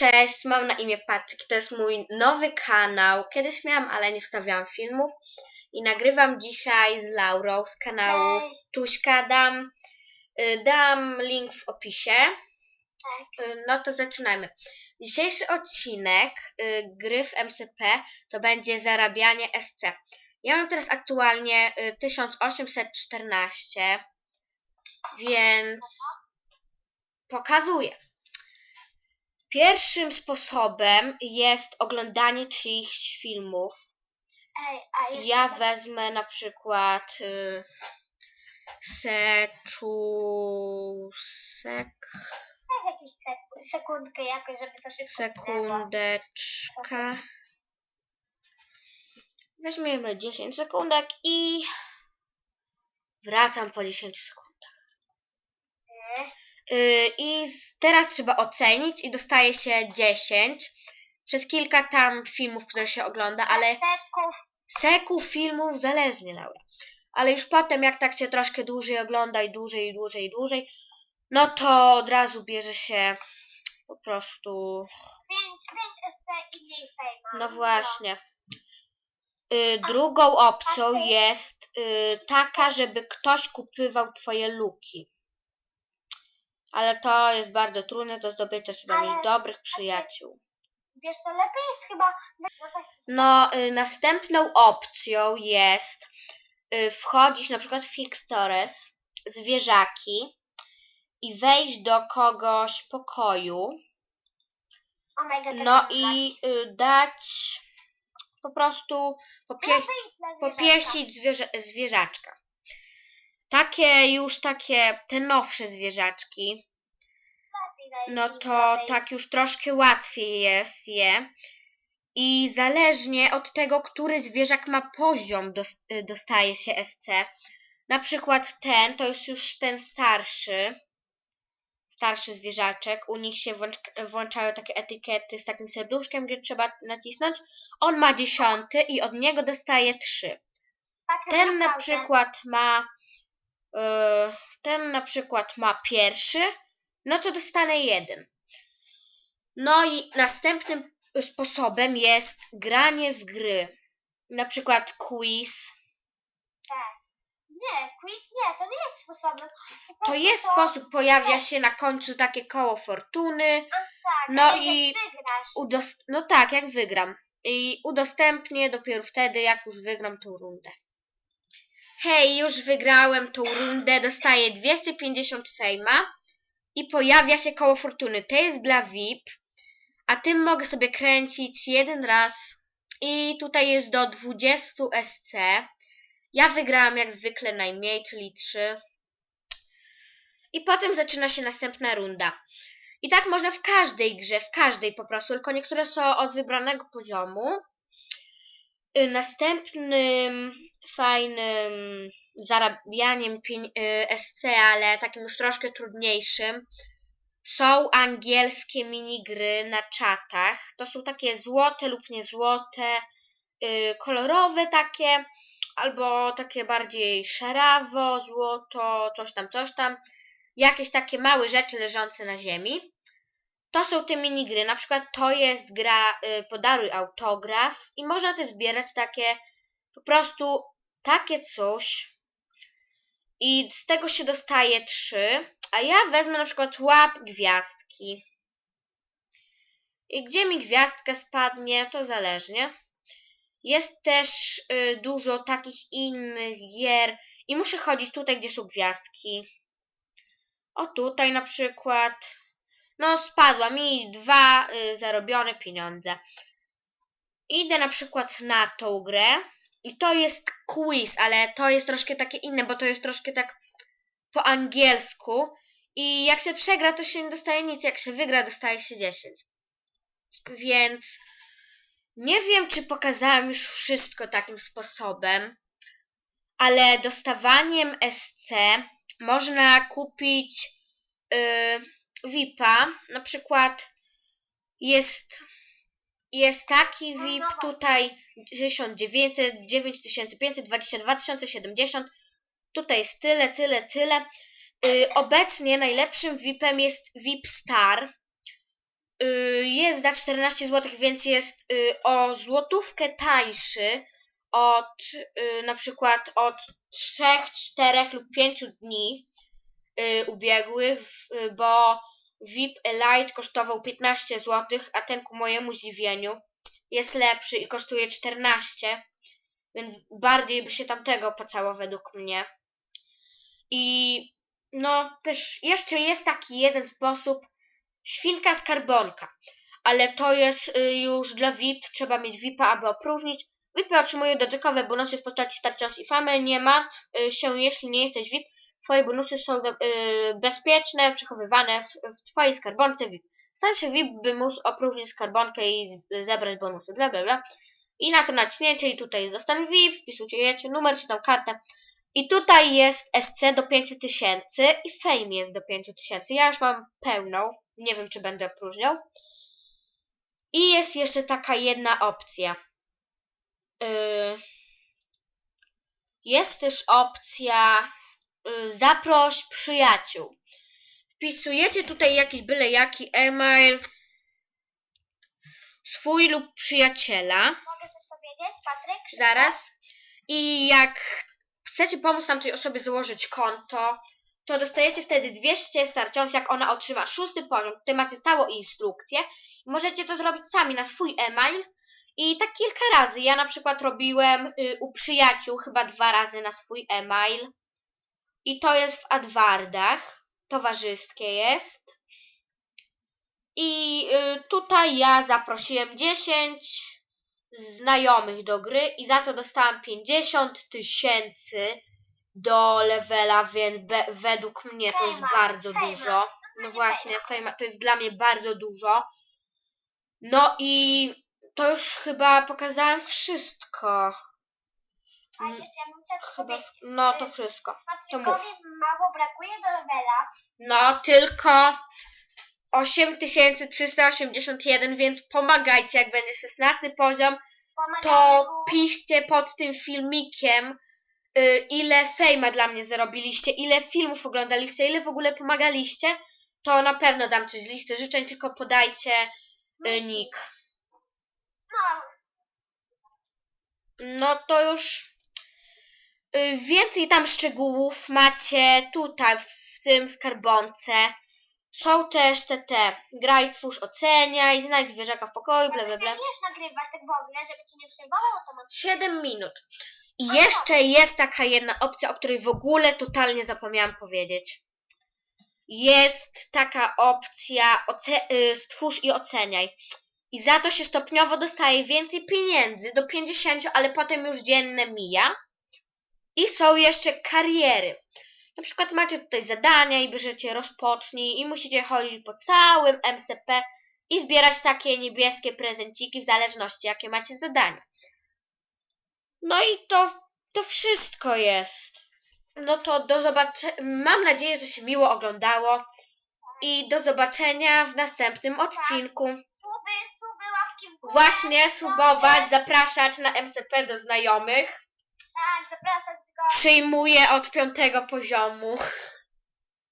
Cześć, mam na imię Patryk. To jest mój nowy kanał. Kiedyś miałam, ale nie wstawiałam filmów. I nagrywam dzisiaj z Laurą z kanału Cześć. Tuśka. Dam, y, dam link w opisie. Tak. Y, No to zaczynajmy. Dzisiejszy odcinek y, gry w MCP to będzie zarabianie SC. Ja mam teraz aktualnie y, 1814, więc pokazuję. Pierwszym sposobem jest oglądanie czyichś filmów. Ej, a jeszcze Ja tak- wezmę na przykład y, Seczu... Sek... Sekundkę jakoś, żeby to szybko minęło. Sekundeczka. Weźmiemy 10 sekundek i wracam po 10 sekundach. Yy, I teraz trzeba ocenić i dostaje się 10 przez kilka tam filmów, które się ogląda, ale Setków. seku filmów zależnie, Laura. Ale już potem, jak tak się troszkę dłużej ogląda i dłużej, i dłużej, i dłużej, no to od razu bierze się po prostu 5, 5 SC i mniej fejma. No właśnie. Y, drugą opcją jest y, taka, żeby ktoś kupywał twoje luki. Ale to jest bardzo trudne do zdobycia, trzeba Ale- mieć dobrych przyjaciół. Wiesz co, lepiej jest chyba... No No, y, następną opcją jest y, wchodzić na przykład w Fixtores, zwierzaki i wejść do kogoś pokoju. Omega tak No dobra. i y, dać po prostu popieścić zwierzę, zwierzaczka. Takie już takie, te nowsze zwierzaczki, no to tak już troszkę łatwiej jest je. I zależnie od tego, który zwierzak ma poziom, y, dostaje się SC. Na przykład ten, to już już ten starszy, starszy zwierzaczek. U nich się włącz- włączają takie etykiety z takim serduszkiem, gdzie trzeba nacisnąć. On ma dziesiąty i od niego dostaje trzy. Ten na przykład ma ten na przykład ma pierwszy, no to dostanę jeden. No i następnym sposobem jest granie w gry. Na przykład quiz. Tak. Nie, quiz nie, to nie jest sposobem. Po To jest sposób, pojawia się na końcu takie koło fortuny. Tak, no ale i- wygrasz. Udost- no tak, jak wygram. I udostępnię dopiero wtedy, jak już wygram tą rundę. Hej, już wygrałem tą rundę, dostaję 250 fejma i pojawia się koło fortuny. To jest dla VIP, a tym mogę sobie kręcić jeden raz i tutaj jest do 20 SC. Ja wygrałam jak zwykle najmniej, czyli 3. I potem zaczyna się następna runda. I tak można w każdej grze, w każdej po prostu, tylko niektóre są od wybranego poziomu. Y, Następnym fajnym zarabianiem y, SC, ale takim już troszkę trudniejszym, są angielskie minigry na czatach. To są takie złote lub niezłote, y, kolorowe takie, albo takie bardziej szarawo, złoto, coś tam, coś tam. Jakieś takie małe rzeczy leżące na ziemi. To są te minigry. Na przykład to jest gra y, Podaruj autograf i można też zbierać takie po prostu takie coś i z tego się dostaje trzy, a ja wezmę na przykład łap gwiazdki. I gdzie mi gwiazdka spadnie, to zależnie. Jest też y, dużo takich innych gier i muszę chodzić tutaj, gdzie są gwiazdki. O tutaj na przykład. No, spadła mi dwa y, zarobione pieniądze. Idę na przykład na tą grę i to jest quiz, ale to jest troszkę takie inne, bo to jest troszkę tak po angielsku i jak się przegra, to się nie dostaje nic, jak się wygra, dostaje się 10. Więc nie wiem, czy pokazałam już wszystko takim sposobem, ale dostawaniem SC można kupić yy, VIP-a. Na przykład jest, jest taki No, VIP no tutaj 1900, 9500, 22 070. Tutaj jest tyle, tyle, tyle. Yy, obecnie najlepszym VIP-em jest VIP Star. Yy, jest za 14 zł, więc jest y, o złotówkę tańszy od y, na przykład od 3, 4 lub 5 dni y, ubiegłych, w- y, bo VIP Elite kosztował 15 zł, a ten ku mojemu zdziwieniu jest lepszy i kosztuje 14, więc bardziej by się tamtego opłacało według mnie. I no też jeszcze jest taki jeden sposób, świnka skarbonka, ale to jest y, już dla VIP, trzeba mieć VIPa, aby opróżnić. VIPy otrzymują dodatkowe bonusy w postaci starczas i famy, nie martw y, się, jeśli nie jesteś VIP, twoje bonusy są y, bezpieczne, przechowywane w, twojej skarbonce VIP. Stan się VIP, by móc opróżnić skarbonkę i zebrać bonusy, bla bla bla. I na to naciśnięcie i tutaj zostań VIP, wpisujecie numer czy tą kartę. I tutaj jest SC do 5000 i Fame jest do 5000. Ja już mam pełną, nie wiem czy będę opróżniał. I jest jeszcze taka jedna opcja. Yy, jest też opcja yy, zaproś przyjaciół. Wpisujecie tutaj jakiś byle jaki e-mail swój lub przyjaciela. Mogę coś powiedzieć, Patryk? Zaraz. I jak chcecie pomóc tamtej osobie założyć konto, to dostajecie wtedy 200 starcząc, jak ona otrzyma szósty poziom. Tutaj macie całą instrukcję. Możecie to zrobić sami na swój e-mail. I tak kilka razy. Ja na przykład robiłem y, u przyjaciół chyba dwa razy na swój e-mail. I to jest w Adwardach. Towarzyskie jest. I y, tutaj ja zaprosiłem 10 znajomych do gry i za to dostałam 50 tysięcy do levela, więc be, według mnie to jest bardzo dużo. No właśnie, to jest dla mnie bardzo dużo. No i to już chyba pokazałem wszystko. A jeszcze ja bym chciała Chyba, powiedzieć. no to wszystko. to mów. Patrykowi mało brakuje do levela. No, tylko 8381, więc pomagajcie, jak będzie 16 poziom, Pomagamy to mu. piszcie pod tym filmikiem, y, ile fejma dla mnie zarobiliście, ile filmów oglądaliście, ile w ogóle pomagaliście, to na pewno dam coś z listy życzeń, tylko podajcie y, nick. No, No to już y, więcej tam szczegółów macie tutaj w tym skarbonce. Są też te te, graj, twórz, oceniaj, znajdź zwierzaka w pokoju, bla bla bla. Wiesz nagrywasz tak w ogóle, żeby ci nie przerwało, to mam 7 minut. I jeszcze jest taka jedna opcja, o której w ogóle totalnie zapomniałam powiedzieć. Jest taka opcja oce- y, stwórz i oceniaj. I za to się stopniowo dostaje więcej pieniędzy, do 50, ale potem już dzienne mija. I są jeszcze kariery. Na przykład macie tutaj zadania i bierzecie rozpocznij i musicie chodzić po całym MCP i zbierać takie niebieskie prezenciki w zależności jakie macie zadania. No i to, to wszystko jest. No to do zobaczenia. Mam nadzieję, że się miło oglądało. I do zobaczenia w następnym odcinku. Właśnie subować, zapraszać na MCP do znajomych. Tak, zapraszam tylko Przyjmuję od piątego poziomu.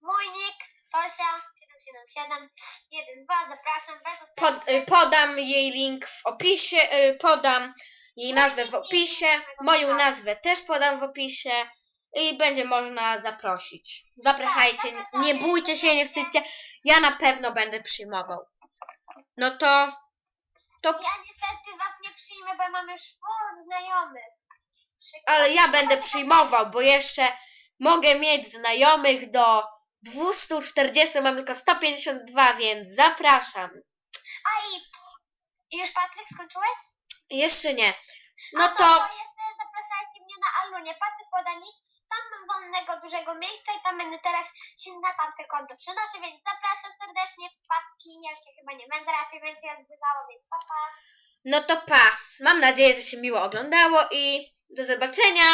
mój nick, Tosia 777 12, zapraszam bez Pod, podam jej link w opisie, y, podam jej nazwę w opisie, moją nazwę też podam w opisie i będzie można zaprosić. Zapraszajcie, nie bójcie się, nie wstydźcie, ja na pewno będę przyjmował. No to, to, Ja niestety was nie przyjmę, bo mam już czwór znajomych. Ale ja będę przyjmował, bo jeszcze mogę mieć znajomych do 240, mam tylko 152, więc zapraszam. A i, już Patryk skończyłeś? Jeszcze nie. A No to, to, jeszcze zapraszajcie mnie na Alunie. Patryk poda nick, wolnego dużego miejsca i tam będę teraz się na tamte konto przenoszę, więc zapraszam serdecznie. Patki, ja się chyba nie będę raczej więcej odbywało, więc papa. no to pa. Mam nadzieję, że się miło oglądało i do zobaczenia.